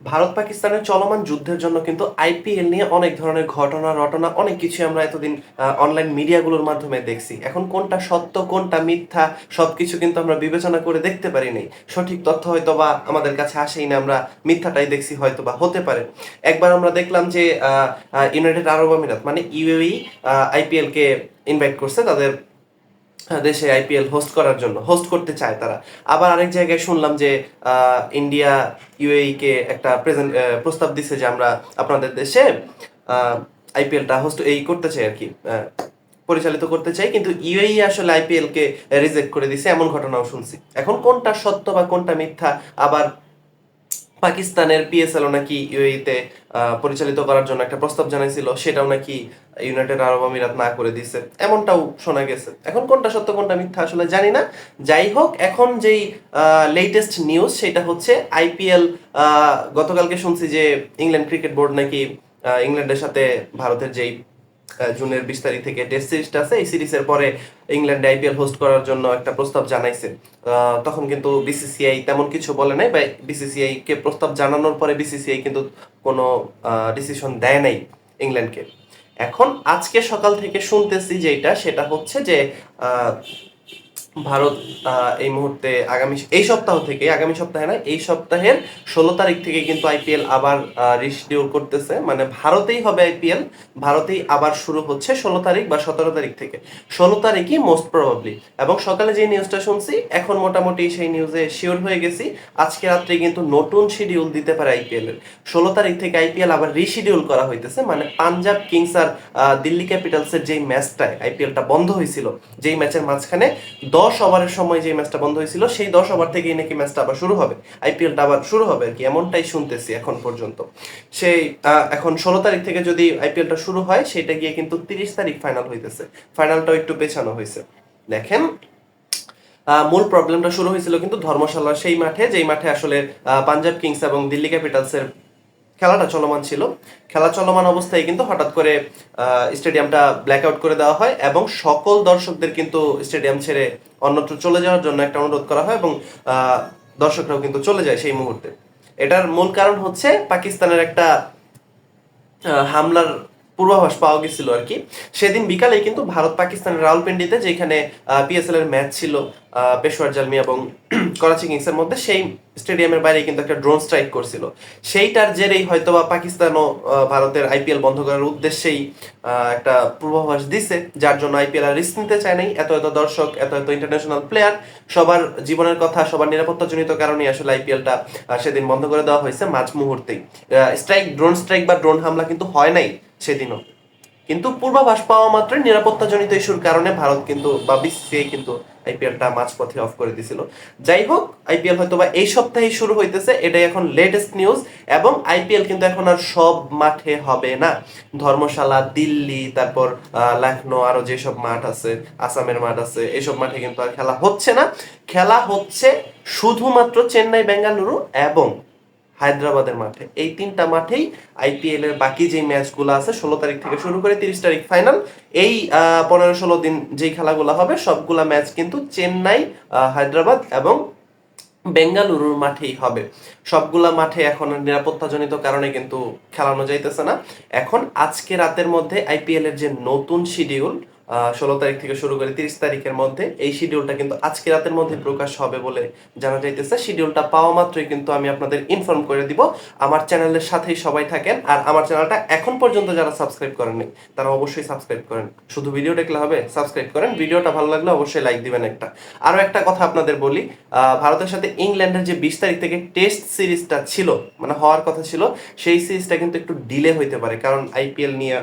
ভারত পাকিস্তানের চলমান যুদ্ধের জন্য কিন্তু আইপিএল নিয়ে অনেক ধরনের ঘটনা, রটনা, অনেক কিছু আমরা এতদিন অনলাইন মিডিয়াগুলোর মাধ্যমে দেখছি। এখন কোনটা সত্য, কোনটা মিথ্যা, সবকিছু কিন্তু আমরা বিবেচনা করে দেখতে পারি নাই সঠিক তথ্য হয়তো বা আমাদের কাছে আসেই না, আমরা মিথ্যাটাই দেখছি হয়তো বা হতে পারে। একবার আমরা দেখলাম যে ইউনাইটেড আরব আমিরাত মানে ইউএই আইপিএল কে ইনভাইট করছে, তাদের দেশে আইপিএল হোস্ট করার জন্য হোস্ট করতে চায় তারা। আবার আরেক জায়গায় শুনলাম যে ইন্ডিয়া ইউএই কে একটা প্রেজেন্ট প্রস্তাব দিছে যে আমরা আপনাদের দেশে আইপিএলটা হোস্ট এই করতে চাই আর কি পরিচালিত করতে চাই। কিন্তু ইউএই আসলে আইপিএল কে রিজেক্ট করে দিছে, এমন ঘটনাও শুনছি। এখন কোনটা সত্য বা কোনটা মিথ্যা, আবার পাকিস্তানের পিএসএলও নাকি ইউএইতে পরিচালিত করার জন্য একটা প্রস্তাব জানাইছিল, সেটাও নাকি ইউনাইটেড আরব আমিরাত না করে দিছে। এমনটাও শোনা গেছে। এখন কোনটা সত্য, কোনটা মিথ্যা আসলে জানি না। যাই হোক, এখন যেই লেটেস্ট নিউজ সেটা হচ্ছে আইপিএল গতকালকে শুনছি যে ইংল্যান্ড ক্রিকেট বোর্ড নাকি ইংল্যান্ডের সাথে ভারতের যেই জুনের বিশ তারিখ থেকে টেস্ট সিরিজটা আছে। এই সিরিজের পরে ইংল্যান্ডে আইপিএল হোস্ট করার জন্য একটা প্রস্তাব জানাইছে। তখন কিন্তু বিসিসিআই তেমন কিছু বলে নাই, বা বিসিসিআই কে প্রস্তাব জানানোর পরে বিসিসিআই কিন্তু কোনো ডিসিশন দেয় নাই ইংল্যান্ডকে এখন আজকে সকাল থেকে শুনতেছি যেটা সেটা হচ্ছে যে ভারত এই মুহূর্তে আগামী এই সপ্তাহ থেকে, আগামী সপ্তাহে না, এই সপ্তাহের ষোলো তারিখ থেকে কিন্তু আইপিএল আবার রিশিডিউল করতেছে। মানে ভারতেই হবে আইপিএল ভারতেই আবার শুরু হচ্ছে ষোলো তারিখ বা সতেরো তারিখ থেকে। ষোলো তারিখই মোস্ট প্রবাবলি এবং সকালে যে নিউজটা শুনছি, এখন মোটামুটি সেই নিউজে শিওর হয়ে গেছি। আজকে রাত্রে কিন্তু নতুন শিডিউল দিতে পারে আইপিএল এর। ষোলো তারিখ থেকে আইপিএল আবার রিশিডিউল করা হইতেছে। মানে পাঞ্জাব কিংস আর দিল্লি ক্যাপিটালসের যেই ম্যাচটায় আইপিএলটা বন্ধ হয়েছিল যেই ম্যাচের মাঝখানে দশ ওভারের সময় যে ম্যাচটা বন্ধ হয়েছিল, সেই দশ ওভার থেকেই নাকি ম্যাচটা আবার শুরু হবে। আইপিএলটা আবার শুরু হবে আর কি, এমনটাই শুনতেছি এখন পর্যন্ত। সেই এখন ষোলো তারিখ থেকে যদি আইপিএলটা শুরু হয়, সেটা গিয়ে কিন্তু তিরিশ তারিখ ফাইনাল হইতেছে। ফাইনালটাও একটু পেছানো হয়েছে। দেখেন মূল প্রবলেমটা শুরু হয়েছিল কিন্তু ধর্মশালার সেই মাঠে, যেই মাঠে আসলে পাঞ্জাব কিংস এবং দিল্লি ক্যাপিটালসের খেলাটা চলমান ছিল। খেলা চলমান অবস্থায় কিন্তু হঠাৎ করে স্টেডিয়ামটা ব্ল্যাক আউট করে দেওয়া হয় এবং সকল দর্শকদের কিন্তু স্টেডিয়াম ছেড়ে অন্যত্র চলে যাওয়ার জন্য একটা অনুরোধ করা হয় এবং দর্শকরাও কিন্তু চলে যায় সেই মুহূর্তে। এটার মূল কারণ হচ্ছে পাকিস্তানের একটা হামলার পূর্বাভাস পাওয়া গেছিল আর কি। সেদিন বিকালে কিন্তু ভারত পাকিস্তানের রাওয়ালপিন্ডিতে যেখানে পিএসএল এর ম্যাচ ছিল পেশোয়ার জালমি এবং করাচি কিংসের মধ্যে সেই স্টেডিয়ামের বাইরে কিন্তু একটা ড্রোন স্ট্রাইক করছিল। সেইটার জেরেই হয়তোবা পাকিস্তানও আহ, ভারতের আইপিএল বন্ধ করার উদ্দেশ্যেই একটা পূর্বাভাস দিছে যার জন্য আইপিএল আর রিস্ক নিতে চায় নাই। এত এত দর্শক এত এত ইন্টারন্যাশনাল প্লেয়ার সবার জীবনের কথা সবার নিরাপত্তাজনিত কারণে আসলে আইপিএলটা সেদিন বন্ধ করে দেওয়া হয়েছে মাঝ মুহূর্তেই। স্ট্রাইক ড্রোন স্ট্রাইক বা ড্রোন হামলা কিন্তু হয় নাই সেদিনও। কিন্তু পূর্বাভাস পাওয়া মাত্রই নিরাপত্তাজনিত ইস্যুর কারণে ভারত কিন্তু বা বিসিসিআই কিন্তু আইপিএলটা মাঝপথে অফ করে দিছিল। যাই হোক, আইপিএল হয়তো বা এই সপ্তাহেই শুরু হইতেছে, এটাই এখন লেটেস্ট নিউজ এবং আইপিএল কিন্তু এখন আর সব মাঠে হবে না। ধর্মশালা, দিল্লি, তারপর লখনৌ আরও যেসব মাঠ আছে, আসামের মাঠ আছে এইসব মাঠে কিন্তু আর খেলা হচ্ছে না। খেলা হচ্ছে শুধুমাত্র চেন্নাই বেঙ্গালুরু এবং হায়দ্রাবাদের মাঠে। এই তিনটা মাঠেই আইপিএল এর বাকি যে ম্যাচগুলো আছে, ষোলো তারিখ থেকে শুরু করে তিরিশ তারিখ ফাইনাল, এই পনেরো ষোলো দিন যেই খেলাগুলো হবে, সবগুলা ম্যাচ কিন্তু চেন্নাই হায়দ্রাবাদ এবং বেঙ্গালুরুর মাঠেই হবে। সবগুলা মাঠে এখন নিরাপত্তাজনিত কারণে কিন্তু খেলানো যাইতেছে না। এখন আজকে রাতের মধ্যে আইপিএল এর যে নতুন শিডিউল ষোলো তারিখ থেকে শুরু করে তিরিশ তারিখের মধ্যে এই শিডিউলটা কিন্তু আজকে রাতের মধ্যে প্রকাশ হবে বলে জানা যাইতেছে। শিডিউলটা পাওয়া মাত্রই কিন্তু আমি আপনাদের ইনফর্ম করে দিব। আমার চ্যানেলের সাথেই সবাই থাকেন আর আমার চ্যানেলটা এখন পর্যন্ত যারা সাবস্ক্রাইব করেননি, তারা অবশ্যই সাবস্ক্রাইব করেন। শুধু ভিডিও দেখলে হবে সাবস্ক্রাইব করেন। ভিডিওটা ভালো লাগলে অবশ্যই লাইক দিবেন একটা। আরও একটা কথা আপনাদের বলি ভারতের সাথে ইংল্যান্ডের যে বিশ তারিখ থেকে টেস্ট সিরিজটা ছিল মানে হওয়ার কথা ছিল, সেই সিরিজটা কিন্তু একটু ডিলে হইতে পারে। কারণ আইপিএল নিয়ে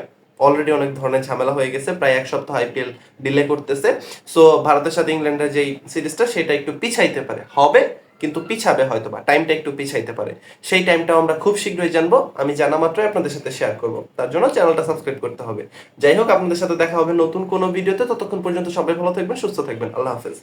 অলরেডি অনেক ধরনের ঝামেলা হয়ে গেছে, প্রায় এক সপ্তাহ আইপিএল ডিলে করতেছে। সো ভারতের সাথে ইংল্যান্ডের যেই সিরিজটা, সেটা একটু পিছাইতে পারে। হবে, কিন্তু পিছাবে হয়তো বা টাইমটা একটু পিছাইতে পারে। সেই টাইমটাও আমরা খুব শীঘ্রই জানব। আমি জানা মাত্রই আপনাদের সাথে শেয়ার করব। তার জন্য চ্যানেলটা সাবস্ক্রাইব করতে হবে। যাই হোক, আপনাদের সাথে দেখা হবে নতুন কোনো ভিডিওতে ততক্ষণ পর্যন্ত সবাই ভালো থাকবেন, সুস্থ থাকবেন। আল্লাহ হাফেজ।